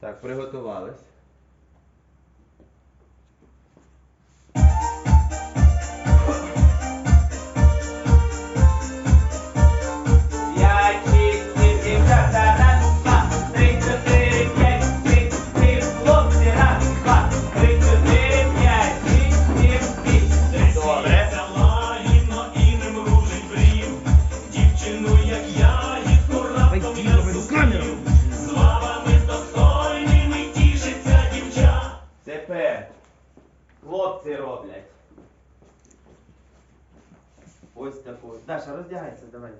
Так, приготувались. Даша, роздягайся, давай.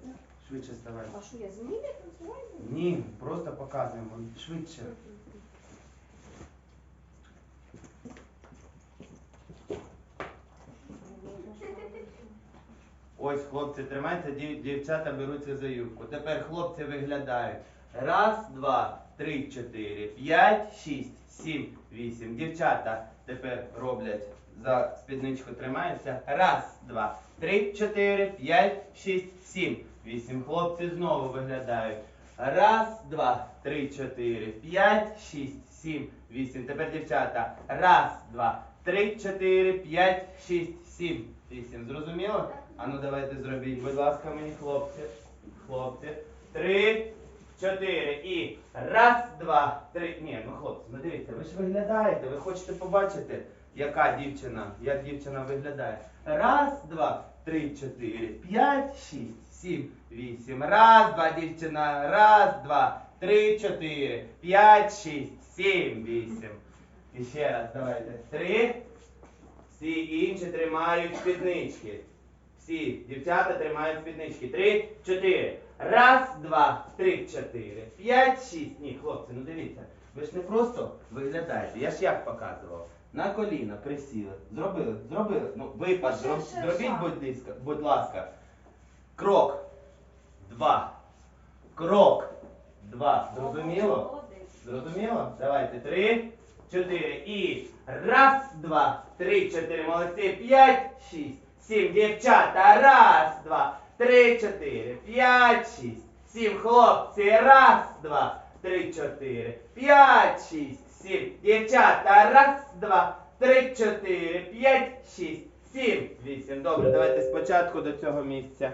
Швидше ставай. А що я зміни танцюваю? Ні, просто показуємо. Швидше. Ось хлопці тримаються, дів- дівчата беруться за юбку. Тепер хлопці виглядають. Раз, два, три, чотири, п'ять, шість, сім, вісім. Дівчата тепер роблять за спідничку тримаються. Раз, два, три, чотири, п'ять, шість, сім, вісім. Хлопці знову виглядають. Раз, два, три, чотири, п'ять, шість, сім, вісім. Тепер дівчата. Раз, два, три, чотири, п'ять, шість, сім, вісім. Зрозуміло? А ну давайте зробіть, будь ласка, мені хлопці. Хлопці. Три, чотири. І раз, два, три. Ні, ну хлопці, ну дивіться, ви ж виглядаєте, ви хочете побачити, яка дівчина, як дівчина виглядає. Раз, два, три, чотири, п'ять, шість, сім, вісім. Раз, два, дівчина. Раз, два, три, чотири, п'ять, шість, сім, вісім. І ще раз давайте. Три. Всі інші тримають спіднички. Всі дівчата тримають спіднички. Три, чотири. Раз, два, три, чотири. П'ять, шість. Ні, хлопці, ну дивіться. Ви ж не просто виглядаєте. Я ж як показував. На коліна присіли. Зробили, зробили. Ну, випад, Ще, зроб- ще, зробіть, шаг. будь ласка, будь ласка. Крок. Два. Крок. Два. Зрозуміло? Молодець. Зрозуміло? Давайте. Три, чотири. І раз, два, три, чотири. Молодці. П'ять, шість, сім. Дівчата. Раз, два, три, чотири. П'ять, шість, сім. Хлопці. Раз, два, три, чотири. П'ять, шість, сім. Дівчата. Раз, два, три, чотири. П'ять, шість, сім. Вісім. Добре, давайте спочатку до цього місця.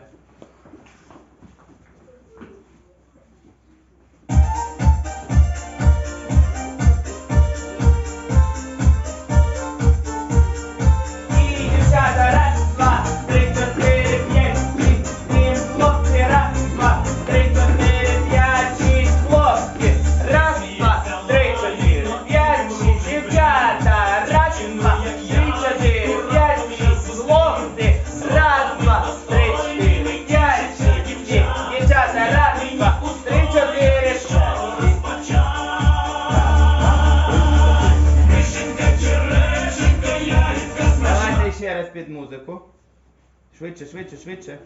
Ще раз під музику. Швидше, швидше, швидше.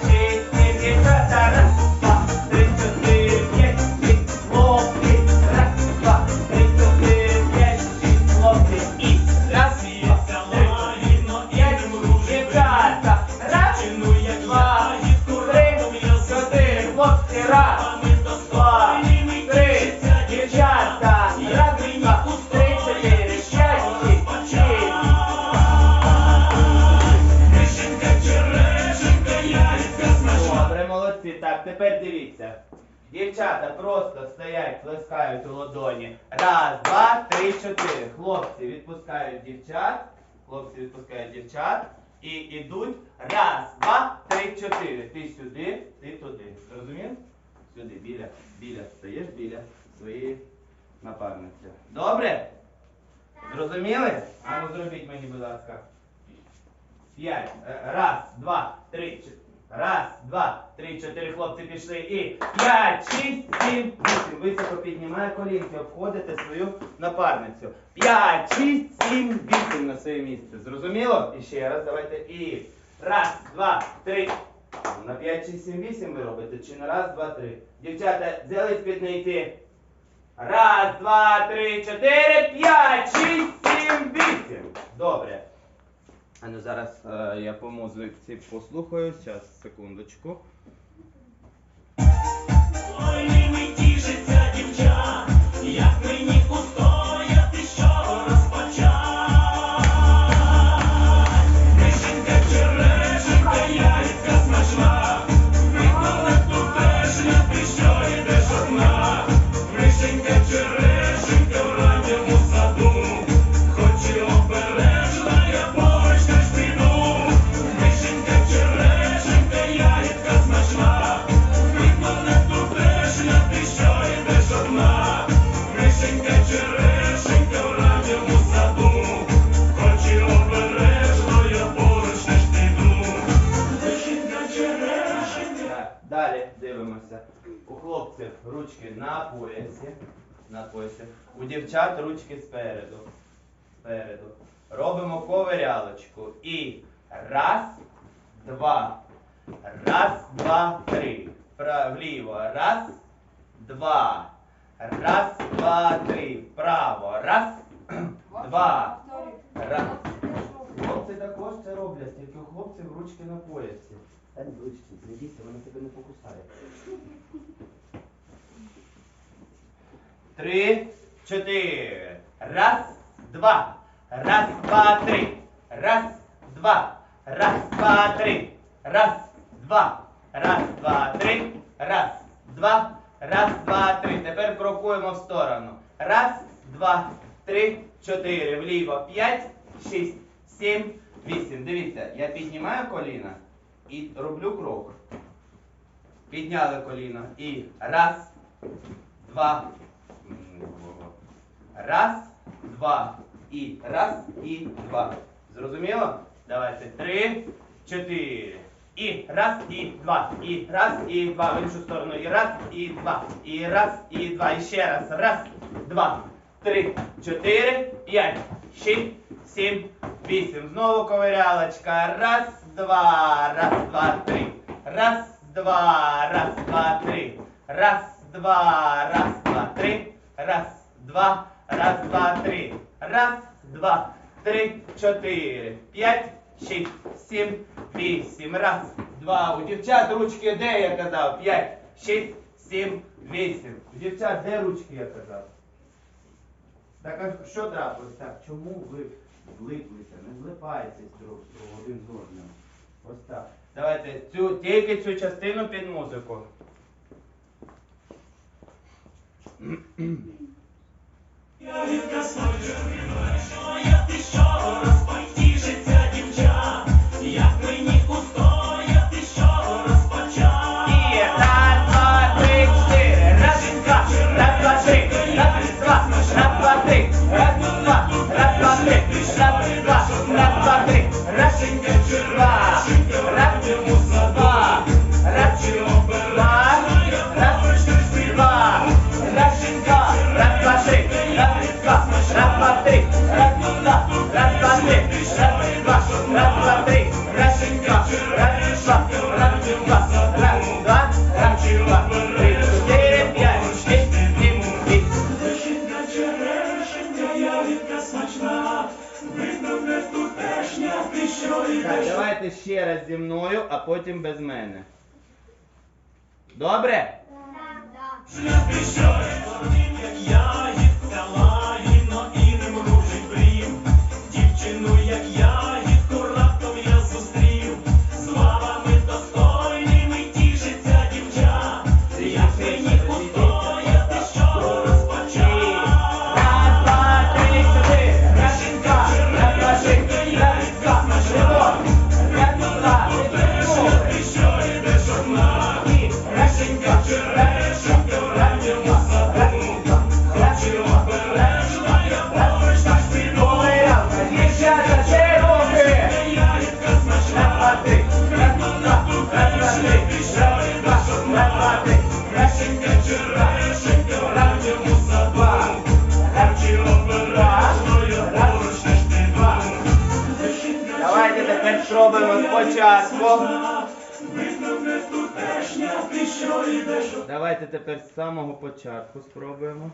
Шість, дивіться. Дівчата просто стоять, плескають у ладоні. Раз, два, три, чотири. Хлопці відпускають дівчат. Хлопці відпускають дівчат. І йдуть. Раз, два, три, чотири. Ти сюди, ти туди. Зрозумів? Сюди, біля, біля. Стоїш біля своєї напарниці. Добре? Зрозуміли? А ну зробіть мені, будь ласка. П'ять. Е, Раз, два, три, чотири. Раз, два, три, чотири хлопці пішли. І п'ять, шість, сім, вісім. Високо піднімає колінки, обходите свою напарницю. П'ять, шість, сім, вісім на своє місце. Зрозуміло? І ще раз давайте. І раз, два, три. На п'ять, шість, сім, вісім ви робите. Чи на раз, два, три. Дівчата, взяли спідниці. Раз, два, три, чотири, п'ять, шість, сім, вісім. Добре. А ну зараз е, я по музиці послухаю. Зараз, секундочку. Далі дивимося. У хлопців ручки на поясі. На поясі. У дівчат ручки спереду. Спереду. Робимо ковирялочку. І раз, два. Раз, два, три. Вліво. Раз, два. Раз, два, три. Вправо. Раз, два. Раз. Хлопці також це роблять, тільки у хлопців ручки на поясі. Та не ближче, не бійся, вона тебе не покусає. Три, чотири. Раз, два. Раз, два, три. Раз, два. Раз, два, три. Раз, два. Раз, два, три. Раз, два. Раз, два, три. Тепер крокуємо в сторону. Раз, два, три, чотири. Вліво. П'ять, шість, сім, вісім. Дивіться, я піднімаю коліна і роблю крок. Підняли коліно. І раз, два. Раз, два. І раз, і два. Зрозуміло? Давайте. Три, чотири. І раз, і два. І раз, і два. В іншу сторону. І раз, і два. І раз, і два. І ще раз. Раз, два, три, чотири, п'ять, шість, сім, вісім. Знову ковирялочка. Раз, два, раз, два, три. Раз, два, раз, два, три. Раз, два, раз, два, три. Раз, два, раз, два, три. Раз, два, три, чотири, п'ять, шість, сім, вісім. Раз, два. У дівчат ручки де я казав? П'ять, шість, сім, вісім. У дівчат де ручки я казав? Так а що трапилось? Так, чому ви злиплися? Не злипайтесь друг з другом один з одним. Ось так. Давайте цю, тільки цю частину під музику. Ягідка смачна, що я ти що розпотішиться три. Добре? Шлях ти Спробуємо спочатку. Давайте тепер з самого початку спробуємо.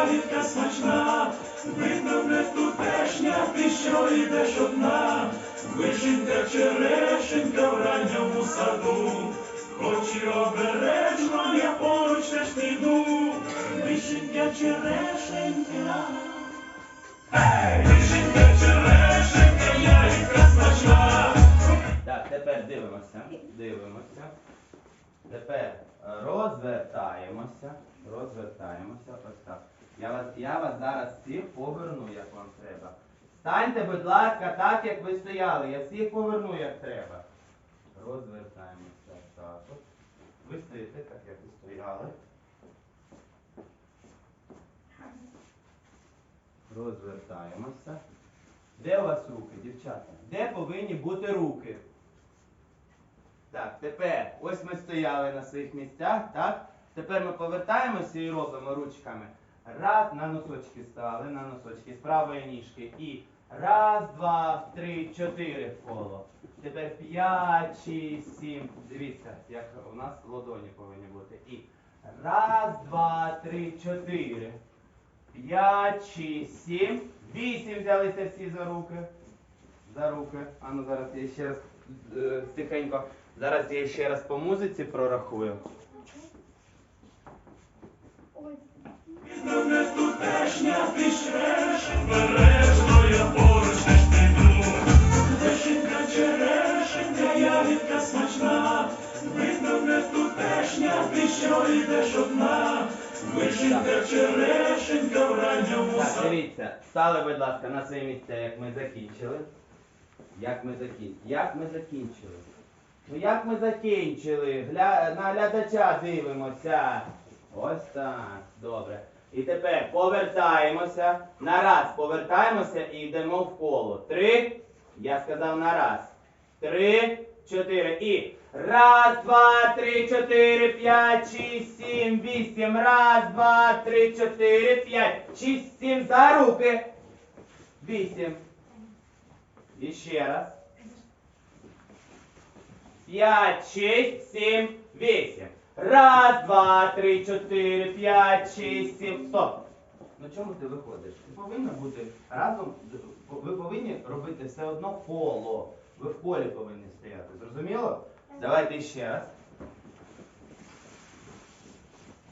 Ягідка смачна, видно не тутешня, ти що йдеш одна. Вишенька, черешенька в ранньому саду, хоч і обережно я поруч теж піду. Вишенька, черешенька. Ей, вишенька, черешенька, ягідка смачна. Так, тепер дивимося. Дивимося. Тепер е, розвертаємося. Розвертаємося. Ось так. Я вас, я вас зараз всіх поверну, як вам треба. Станьте, будь ласка, так, як ви стояли. Я всіх поверну, як треба. Розвертаємося так. Ви стоїте, так, як ви стояли. Розвертаємося. Де у вас руки, дівчата? Де повинні бути руки? Так, тепер ось ми стояли на своїх місцях, так? Тепер ми повертаємося і робимо ручками. Раз, на носочки стали, на носочки з правої ніжки. І раз, два, три, чотири в коло. Тепер п'ять, шість, сім. Дивіться, як у нас ладоні повинні бути. І раз, два, три, чотири. П'ять, шість, сім. Вісім взялися всі за руки. За руки. А ну зараз я ще раз е, тихенько. Зараз я ще раз по музиці прорахую. Так, дивіться, стали, будь ласка, на свої місця, як ми закінчили. Як ми закінчили? Як ми закінчили? Ну як ми закінчили? Гля... На глядача дивимося. Ось так. Добре. І тепер повертаємося. На раз повертаємося і йдемо в коло. Три. Я сказав на раз. Три, чотири. І раз, два, три, чотири, п'ять, шість, сім, вісім. Раз, два, три, чотири, п'ять, шість, сім. За руки. Вісім. І ще раз. П'ять, шість, сім, вісім. Раз, два, три, чотири, п'ять, шість, сім. Стоп. Ну чому ти виходиш? Ти повинна бути разом. Ви повинні робити все одно коло. Ви в колі повинні стояти. Зрозуміло? Давайте ще раз.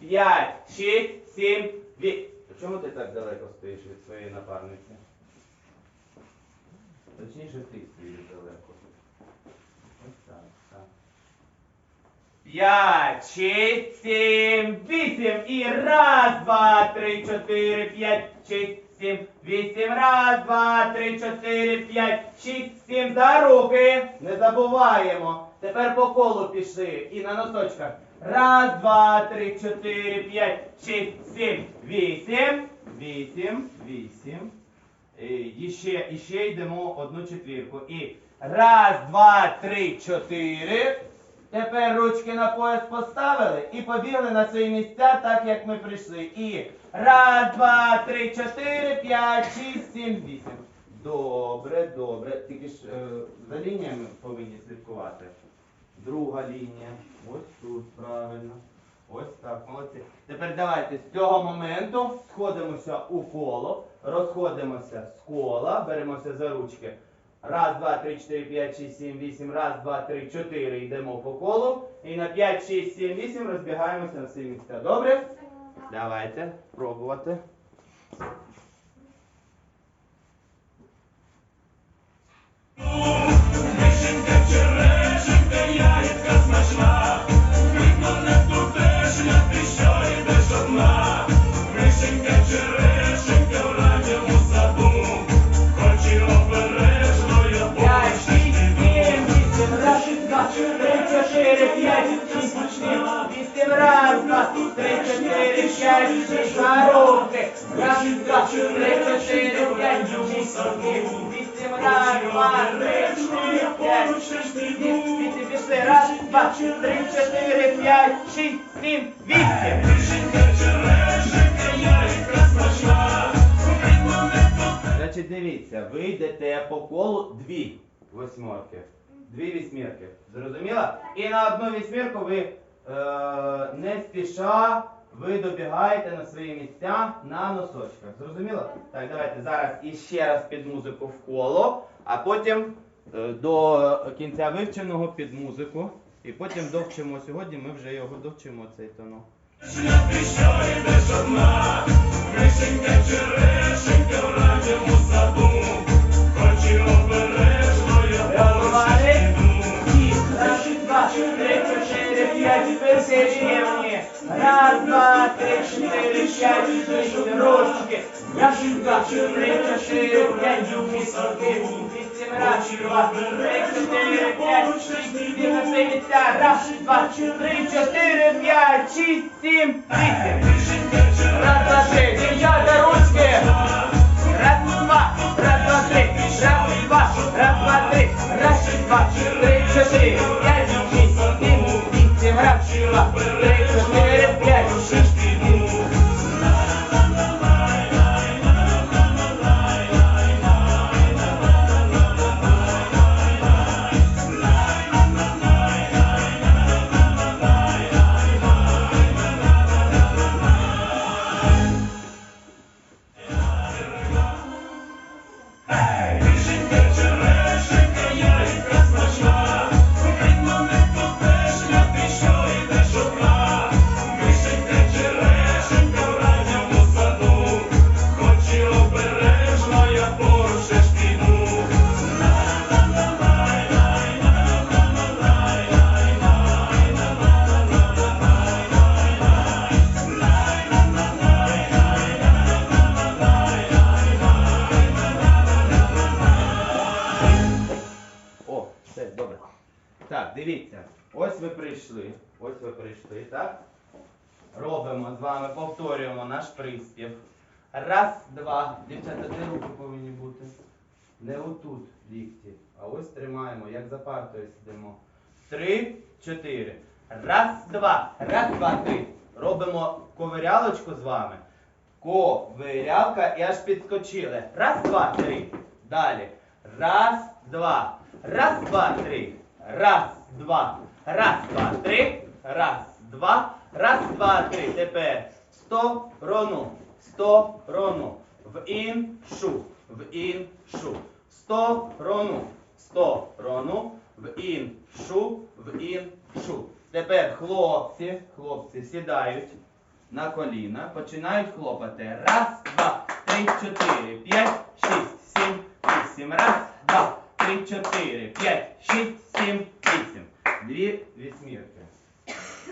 П'ять, шість, сім, вісім. Чому ти так далеко стоїш від своєї напарниці? Точніше, ти стоїш далеко. Ось так, так. П'ять, шість, сім, вісім. І раз, два, три, чотири, п'ять, шість, сім, вісім. Раз, два, три, чотири, п'ять, шість, сім. За руки. Не забуваємо. Тепер по колу пішли. І на носочках. Раз, два, три, чотири, п'ять, шість, сім, вісім. Вісім, вісім. І ще, і ще йдемо одну четвірку. І раз, два, три, чотири. Тепер ручки на пояс поставили і побігли на свої місця, так як ми прийшли. І раз, два, три, чотири, п'ять, шість, сім, вісім. Добре, добре. Тільки ж е, за лініями повинні слідкувати. Друга лінія. Ось тут, правильно. Ось так, молодці. Тепер давайте з цього моменту сходимося у коло, розходимося з кола, беремося за ручки. Раз, два, три, чотири, п'ять, шість, сім, вісім. Раз, два, три, чотири. Йдемо по колу. І на п'ять, шість, сім, вісім розбігаємося на всі місця. Добре? Давайте пробувати. Вишенька, руки. Раз, два, три, чотири, п'ять, три, чотири, п'ять, шість, сім, вісім, пішли. Раз, два, три, чотири, п'ять, шість, сім, вісім. Вишенька, черешенька, видно. Значить, дивіться, ви йдете по колу дві восьмерки. Дві вісьмірки. Зрозуміло? І на одну вісьмірку ви е, не спіша ви добігаєте на свої місця на носочках. Зрозуміло? Так, давайте зараз іще раз під музику в коло, а потім е, до кінця вивченого під музику. І потім довчимо сьогодні, ми вже його довчимо цей тонок. Ти що йдеш одна, вишенька, черешенька в ранньому Раз, два, три, чотири, п'ять, ручки. Раз, два, три, чотири, п'ять, п'ять, шість, сім, на. Раз, два, три, чотири, п'ять, шість, сім, вісім. Раз, два, три, дівчата, ручки. Раз, два, раз, два, прийшли, так? Робимо з вами, повторюємо наш приспів. Раз, два. Дівчата, де руки повинні бути? Не отут лікті, а ось тримаємо, як за партою сидимо. Три, чотири. Раз, два. Раз, два, три. Робимо ковирялочку з вами. Ковирялка і аж підскочили. Раз, два, три. Далі. Раз, два. Раз, два, три. Раз, два. Раз, два, три. Раз, два. Раз, два, три. Тепер сторону. Сторону. В іншу. В іншу. Сторону. Сторону. В іншу. В іншу. Тепер хлопці, хлопці сідають на коліна, починають хлопати. Раз, два, три, чотири, п'ять, шість, сім, вісім. Раз, два, три, чотири, п'ять, шість, сім, вісім. Дві вісьмірки.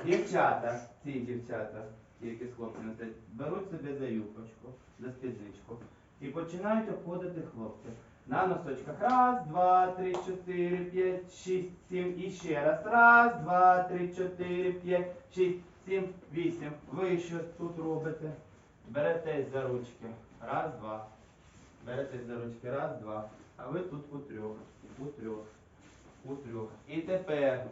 Дівчата, ці дівчата, тільки з хлопцями беруть себе за юбочку, за спідничку і починають обходити хлопців. На носочках. Раз, два, три, чотири, п'ять, шість, сім. І ще раз. Раз, два, три, чотири, п'ять, шість, сім, вісім. Ви що тут робите? Беретесь за ручки. Раз, два. Беретесь за ручки. Раз, два. А ви тут у трьох. У трьох. У трьох. І тепер,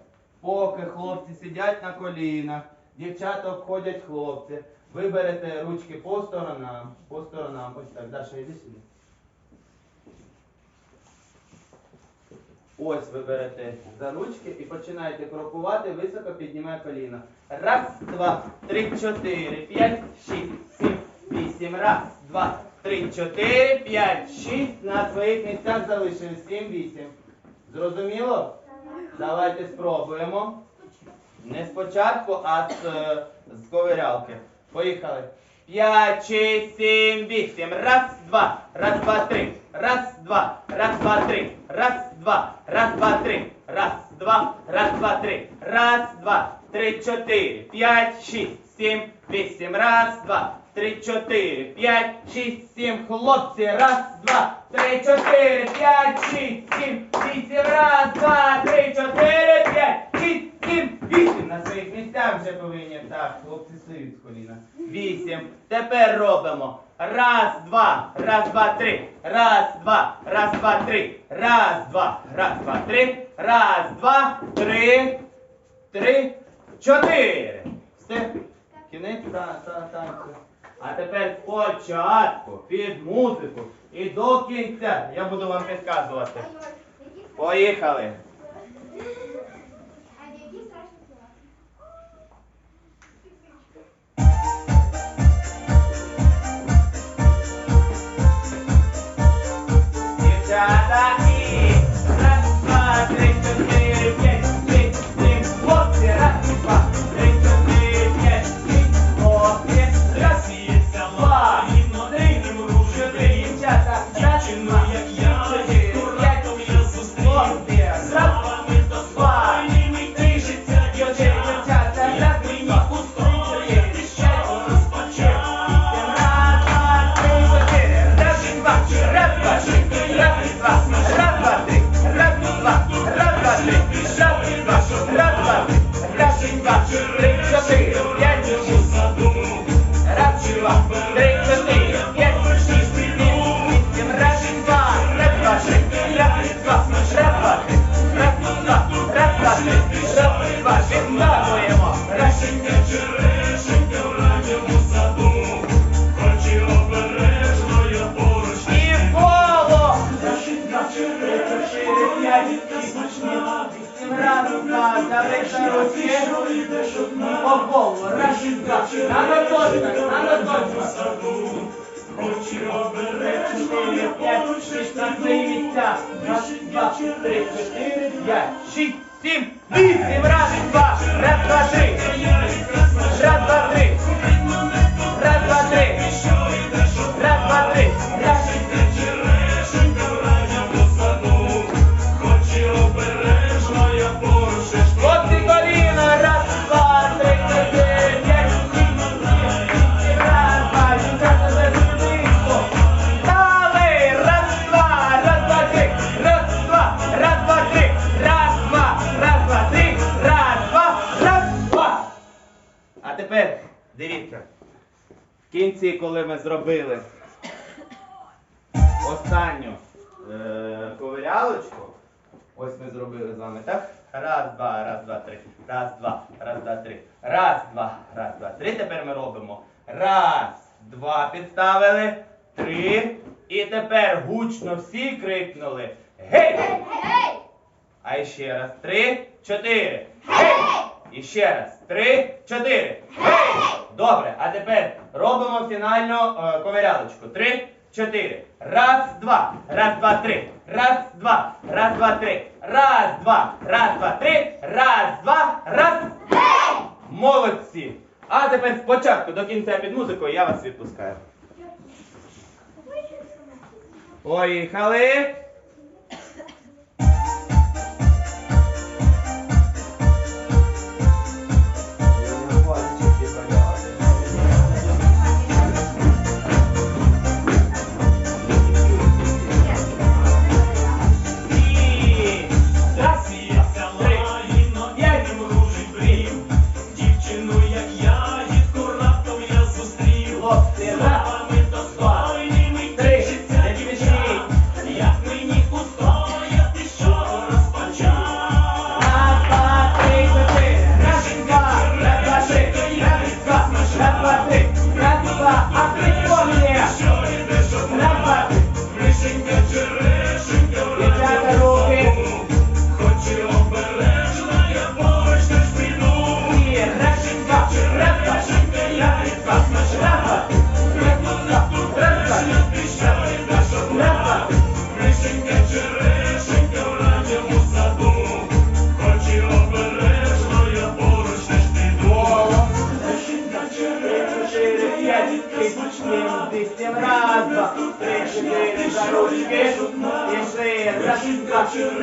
поки хлопці сидять на колінах, дівчата обходять хлопців, ви берете ручки по сторонам, по сторонам. Ось так. Даша, йди сюди. Ось ви берете за ручки і починаєте крокувати, високо піднімає коліна. Раз, два, три, чотири, п'ять, шість, сім, вісім. Раз, два, три, чотири, п'ять, шість. На своїх місцях залишились. Сім, вісім. Зрозуміло? Давайте спробуємо. Не спочатку, а з, е, з ковирялки. Поїхали. П'ять, шість, сім, вісім. Раз, два, раз, два, три. Раз, два, раз, два, три. Раз, два, раз, два, три. Раз, два, раз, два, три. Раз, два, три, чотири, п'ять, шість, сім, вісім. Раз, два, три, чотири, п'ять, шість, сім. Хлопці, раз, два, три, чотири, п'ять, шість, сім, вісім. Раз, два, три, чотири, п'ять, шість, сім, вісім. На своїх місцях вже повинні. Так, хлопці стоють з коліна. Вісім. Тепер робимо. Раз, два, раз, два, три. Раз, два, раз, два, три. Раз, два, раз, два, три. Раз, два, три. Три, чотири. Все. Кінець та, та, танцю. А тепер спочатку під музику і до кінця. Я буду вам підказувати. Поїхали. На місця. Раз, два, три, чотири, п'ять, шість, сім, вісім, раз, два, раз, два, три. Кінці, коли ми зробили останню е, ковирялочку, Ось ми зробили з вами, так? Раз, два, раз, два, три. Раз, два, раз, два, три. Раз, два, раз, два, три. Тепер ми робимо. Раз, два, підставили. Три. І тепер гучно всі крикнули. Гей! Гей! А ще раз. Три, чотири. Гей! І ще раз. Три, чотири. Гей! Добре, а тепер робимо фінальну е, ковирялочку. Три, чотири. Раз, два. Раз, два, три. Раз, два. Раз, два, три. Раз, два. Раз, два, три. Раз, два. Раз. Молодці. А тепер спочатку до кінця під музикою я вас відпускаю. Поїхали.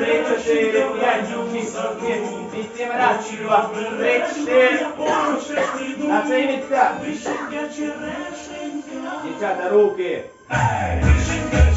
trecește viagiul mi să vieți, Niște mracilua, trecește, на цей місця. Дівчата, руки. Hey!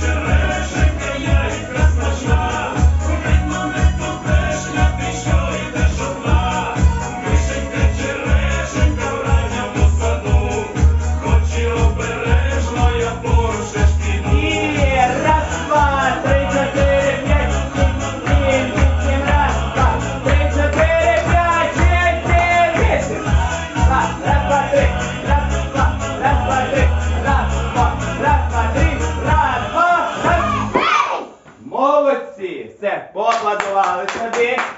Ah, let's.